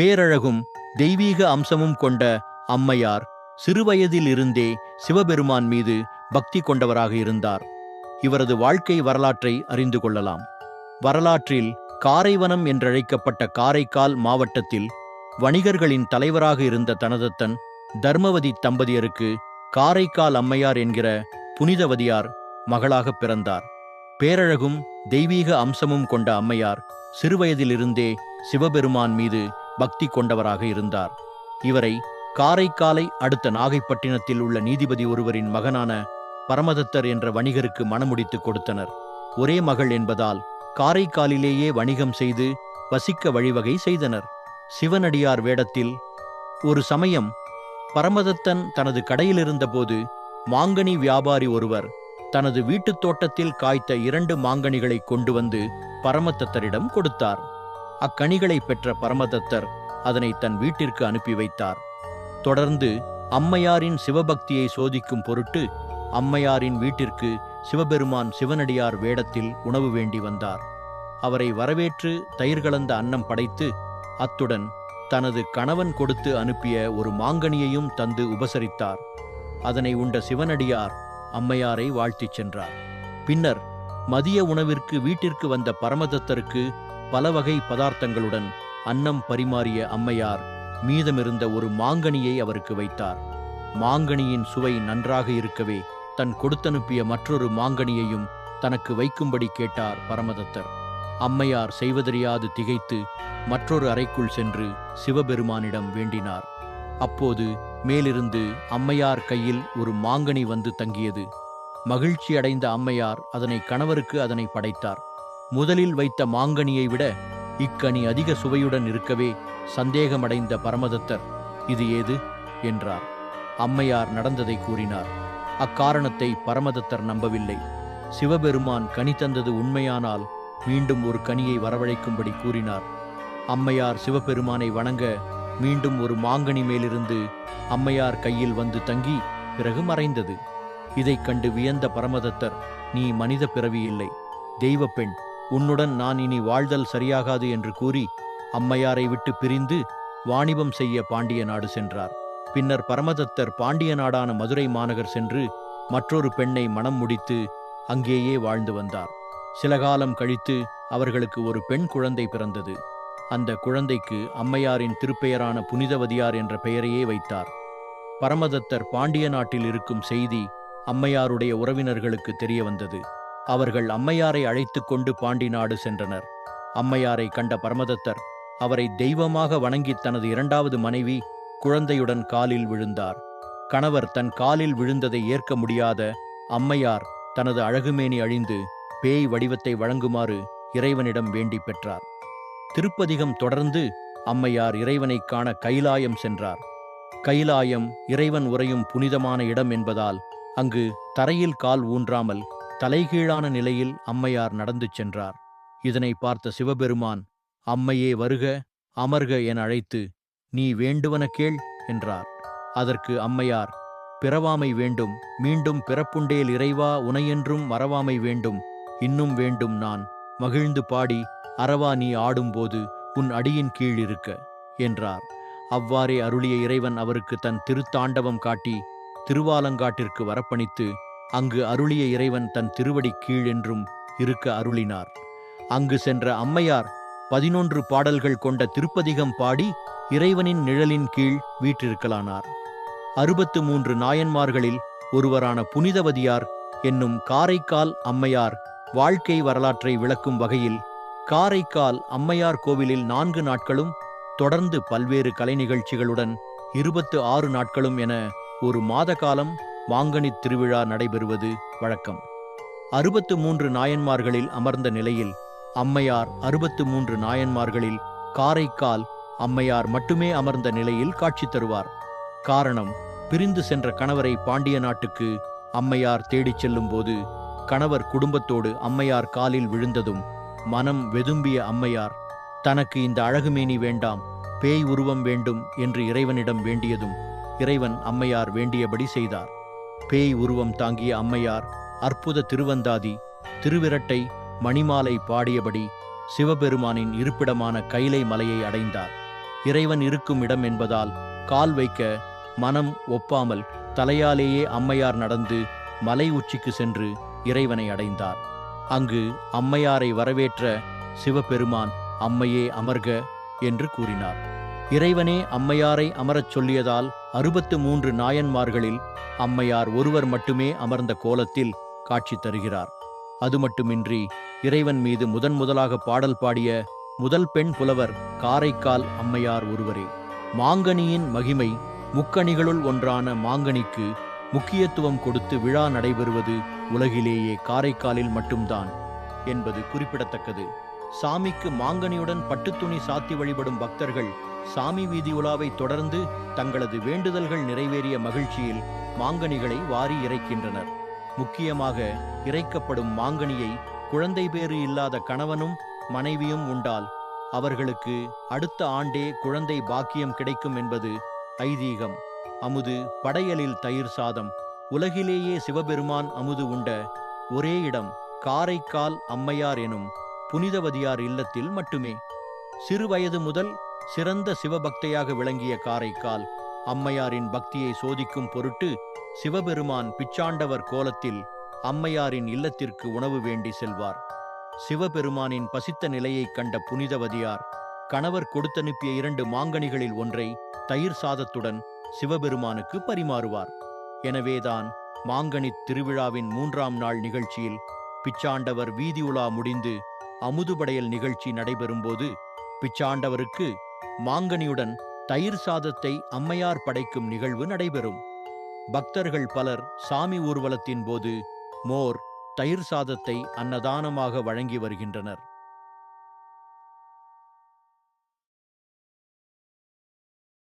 பேரழகும் தெய்வீக அம்சமும் கொண்ட அம்மையார் சிறுவயதிலிருந்தே சிவபெருமான் மீது பக்தி கொண்டவராக இருந்தார். இவரது வாழ்க்கை வரலாற்றை அறிந்து கொள்ளலாம். வரலாற்றில் காரைவனம் என்றழைக்கப்பட்ட காரைக்கால் மாவட்டத்தில் வணிகர்களின் தலைவராக இருந்த தனதத்தன் தர்மவதி தம்பதியருக்கு காரைக்கால் அம்மையார் என்கிற புனிதவதியார் மகளாகப் பிறந்தார். பேரழகும் தெய்வீக அம்சமும் கொண்ட அம்மையார் சிறுவயதிலிருந்தே சிவபெருமான் மீது பக்தி கொண்டவராக இருந்தார். இவரை காரைக்காலை அடுத்த நாகைப்பட்டினத்தில் உள்ள நீதிபதி ஒருவரின் மகனான பரமதத்தர் என்ற வணிகருக்கு மணமுடித்துக் கொடுத்தனர். ஒரே மகள் என்பதால் காரைக்காலிலேயே வணிகம் செய்து வசிக்க வழிவகை செய்தனர். சிவனடியார் வேடத்தில் ஒரு சமயம் பரமதத்தன் தனது கடையிலிருந்தபோது மாங்கனி வியாபாரி ஒருவர் தனது வீட்டுத் தோட்டத்தில் காய்த்த இரண்டு மாங்கனிகளை கொண்டு வந்து பரமதத்தரிடம் கொடுத்தார். அக்கனிகளை பெற்ற பரமதத்தர் அதனை தன் வீட்டிற்கு அனுப்பி வைத்தார். தொடர்ந்து அம்மையாரின் சிவபக்தியை சோதிக்கும் பொருட்டு அம்மையாரின் வீட்டிற்கு சிவபெருமான் சிவனடியார் வேடத்தில் உணவு வேண்டி வந்தார். அவரை வரவேற்று தயிர் கலந்த அன்னம் படைத்து அத்துடன் தனது கணவன் கொடுத்து அனுப்பிய ஒரு மாங்கனியையும் தந்து உபசரித்தார். அதனை உண்ட சிவனடியார் அம்மையாரை வாழ்த்திச் சென்றார். பின்னர் மதிய உணவிற்கு வீட்டிற்கு வந்த பரமதத்தருக்கு பல வகை பதார்த்தங்களுடன் அன்னம் பரிமாறிய அம்மையார் மீதமிருந்த ஒரு மாங்கனியை அவருக்கு வைத்தார். மாங்கனியின் சுவை நன்றாக இருக்கவே தன் கொடுத்தனுப்பிய மற்றொரு மாங்கனியையும் தனக்கு வைக்கும்படி கேட்டார் பரமதத்தர். அம்மையார் செய்வதறியாது திகைத்து மற்றொரு அறைக்குள் சென்று சிவபெருமானிடம் வேண்டினார். அப்போது மேலிருந்து அம்மையார் கையில் ஒரு மாங்கனி வந்து தங்கியது. மகிழ்ச்சி அடைந்த அம்மையார் அதனை கணவருக்கு அதனை படைத்தார். முதலில் வைத்த மாங்கனியை விட இக்கனி அதிக சுவையுடன் இருக்கவே சந்தேகமடைந்த பரமதத்தர் இது ஏது? என்றார். அம்மையார் நடந்ததை கூறினார். அக்காரணத்தை பரமதத்தர் நம்பவில்லை. சிவபெருமான் கனி தந்தது உண்மையானால் மீண்டும் ஒரு கனியை வரவழைக்கும்படி கூறினார். அம்மையார் சிவபெருமானை வணங்க மீண்டும் ஒரு மாங்கனி மேலிருந்து அம்மையார் கையில் வந்து தங்கி பிறகு மறைந்தது. இதைக் கண்டு வியந்த பரமதத்தர் நீ மனித பிறவி இல்லை தெய்வப் பெண். உன்னுடன் நான் இனி வாழ்தல் சரியாகாது என்று கூறி அம்மையாரை விட்டு பிரிந்து வாணிபம் செய்ய பாண்டிய நாடு சென்றார். பின்னர் பரமதத்தர் பாண்டிய நாடான மதுரை மாநகர் சென்று மற்றொரு பெண்ணை மணம் முடித்து அங்கேயே வாழ்ந்து வந்தார். சில காலம் கழித்து அவர்களுக்கு ஒரு பெண் குழந்தை பிறந்தது. அந்த குழந்தைக்கு அம்மையாரின் திருப்பெயரான புனிதவதியார் என்ற பெயரையே வைத்தார். பரமதத்தர் பாண்டிய நாட்டில் இருக்கும் செய்தி அம்மையாருடைய உறவினர்களுக்கு தெரிய வந்தது. அவர்கள் அம்மையாரை அழைத்துக் கொண்டு பாண்டி நாடு சென்றனர். அம்மையாரை கண்ட பரமதத்தர் அவரை தெய்வமாக வணங்கி தனது இரண்டாவது மனைவி குழந்தையுடன் காலில் விழுந்தார். கணவர் தன் காலில் விழுந்ததை ஏற்க முடியாத அம்மையார் தனது அழகுமேனி அழிந்து பேய் வடிவத்தை வழங்குமாறு இறைவனிடம் வேண்டி பெற்றார். திருப்பதிகம் தொடர்ந்து அம்மையார் இறைவனைக் காண கைலாயம் சென்றார். கைலாயம் இறைவன் உறையும் புனிதமான இடம் என்பதால் அங்கு தரையில் கால் ஊன்றாமல் தலைகீழான நிலையில் அம்மையார் நடந்து சென்றார். இதனை பார்த்த சிவபெருமான் அம்மையே வருக அமர்க என அழைத்து நீ வேண்டுவன கேள் என்றார். அதற்கு அம்மையார் பிறவாமை வேண்டும் மீண்டும் பிறப்புண்டேல் இறைவா உனையென்றும் மறவாமை வேண்டும் இன்னும் வேண்டும் நான் மகிழ்ந்து பாடி அறவா நீ ஆடும்போது உன் அடியின் கீழ் இருக்க என்றார். அவ்வாறே அருளிய இறைவன் அவருக்கு தன் திருத்தாண்டவம் காட்டி திருவாலங்காட்டிற்கு வரப்பணித்து அங்கு அருளிய இறைவன் தன் திருவடி கீழ் என்றும் இருக்க அருளினார். அங்கு சென்ற அம்மையார் பதினொன்று பாடல்கள் கொண்ட திருப்பதிகம் பாடி இறைவனின் நிழலின் கீழ் வீற்றிருக்கலானார். அறுபத்து மூன்று நாயன்மார்களில் ஒருவரான புனிதவதியார் என்னும் காரைக்கால் அம்மையார் வாழ்க்கை வரலாற்றை விளக்கும் வகையில் காரைக்கால் அம்மையார் கோவிலில் நான்கு நாட்களும் தொடர்ந்து பல்வேறு கலை நிகழ்ச்சிகளுடன் இருபத்து ஆறு நாட்களும் என ஒரு மாத காலம் மாங்கனித் திருவிழா நடைபெறுவது வழக்கம். அறுபத்து மூன்று நாயன்மார்களில் அமர்ந்த நிலையில் அம்மையார் அறுபத்து மூன்று நாயன்மார்களில் காரைக்கால் அம்மையார் மட்டுமே அமர்ந்த நிலையில் காட்சி தருவார். காரணம் பிரிந்து சென்ற கணவரை பாண்டிய நாட்டுக்கு அம்மையார் தேடிச் செல்லும்போது கணவர் குடும்பத்தோடு அம்மையார் காலில் விழுந்ததும் மனம் வெதும்பிய அம்மையார் தனக்கு இந்த அழகுமேனி வேண்டாம் பேய் உருவம் வேண்டும் என்று இறைவனிடம் வேண்டியதும் இறைவன் அம்மையார் வேண்டியபடி செய்தார். பேய் உருவம் தாங்கிய அம்மையார் அற்புத திருவந்தாதி திருவிரட்டை மணிமாலை பாடியபடி சிவபெருமானின் இருப்பிடமான கைலை மலையை அடைந்தார். இறைவன் இருக்கும் இடம் என்பதால் கால் வைக்க மனம் ஒப்பாமல் தலையாலேயே அம்மையார் நடந்து மலை உச்சிக்கு சென்று இறைவனை அடைந்தார். அங்கு அம்மையாரை வரவேற்ற சிவபெருமான் அம்மையே அமர்க என்று கூறினார். இறைவனே அம்மையாரை அமரச் சொல்லியதால் அறுபத்து மூன்று நாயன்மார்களில் அம்மையார் ஒருவர் மட்டுமே அமர்ந்த கோலத்தில் காட்சி தருகிறார். அது மட்டுமின்றி இறைவன் மீது முதன் முதலாக பாடல் பாடிய முதல் பெண் புலவர் காரைக்கால் அம்மையார் ஒருவரே மாங்கனியின் மகிமை முக்கணிகளுள் ஒன்றான மாங்கனிக்கு முக்கியத்துவம் கொடுத்து விழா நடைபெறுவது உலகிலேயே காரைக்காலில் மட்டும்தான் என்பது குறிப்பிடத்தக்கது. சாமிக்கு மாங்கனியுடன் பட்டுத்துணி சாத்தி வழிபடும் பக்தர்கள் சாமி வீதி உலாவை தொடர்ந்து தங்களது வேண்டுதல்கள் நிறைவேறிய மகிழ்ச்சியில் மாங்கனிகளை வாரி இறைக்கின்றனர். முக்கியமாக இறைக்கப்படும் மாங்கனியை குழந்தை பேறு இல்லாத கணவனும் மனைவியும் உண்டால் அவர்களுக்கு அடுத்த ஆண்டே குழந்தை பாக்கியம் கிடைக்கும் என்பது ஐதீகம். அமுது படையலில் தயிர் சாதம். உலகிலேயே சிவபெருமான் அமுது உண்ட ஒரே இடம் காரைக்கால் அம்மையார் எனும் புனிதவதியார் இல்லத்தில் மட்டுமே. சிறுவயது முதல் சிறந்த சிவபக்தையாக விளங்கிய காரைக்கால் அம்மையாரின் பக்தியை சோதிக்கும் பொருட்டு சிவபெருமான் பிச்சாண்டவர் கோலத்தில் அம்மையாரின் இல்லத்திற்கு உணவு வேண்டி செல்வார். சிவபெருமானின் பசித்த நிலையைக் கண்ட புனிதவதியார் கணவர் கொடுத்தனுப்பிய இரண்டு மாங்கனிகளில் ஒன்றை தயிர் சாதத்துடன் சிவபெருமானுக்கு பரிமாறுவார். எனவேதான் மாங்கனித் திருவிழாவின் மூன்றாம் நாள் நிகழ்ச்சியில் பிச்சாண்டவர் வீதி உலா முடிந்து அமுதுபடையல் நிகழ்ச்சி நடைபெறும்போது பிச்சாண்டவருக்கு மாங்கனியுடன் தயிர் சாதத்தை அம்மையார் படைக்கும் நிகழ்வு நடைபெறும். பக்தர்கள் பலர் சாமி ஊர்வலத்தின் போது மோர் தயிர் சாதத்தை அன்னதானமாக வழங்கி வருகின்றனர்.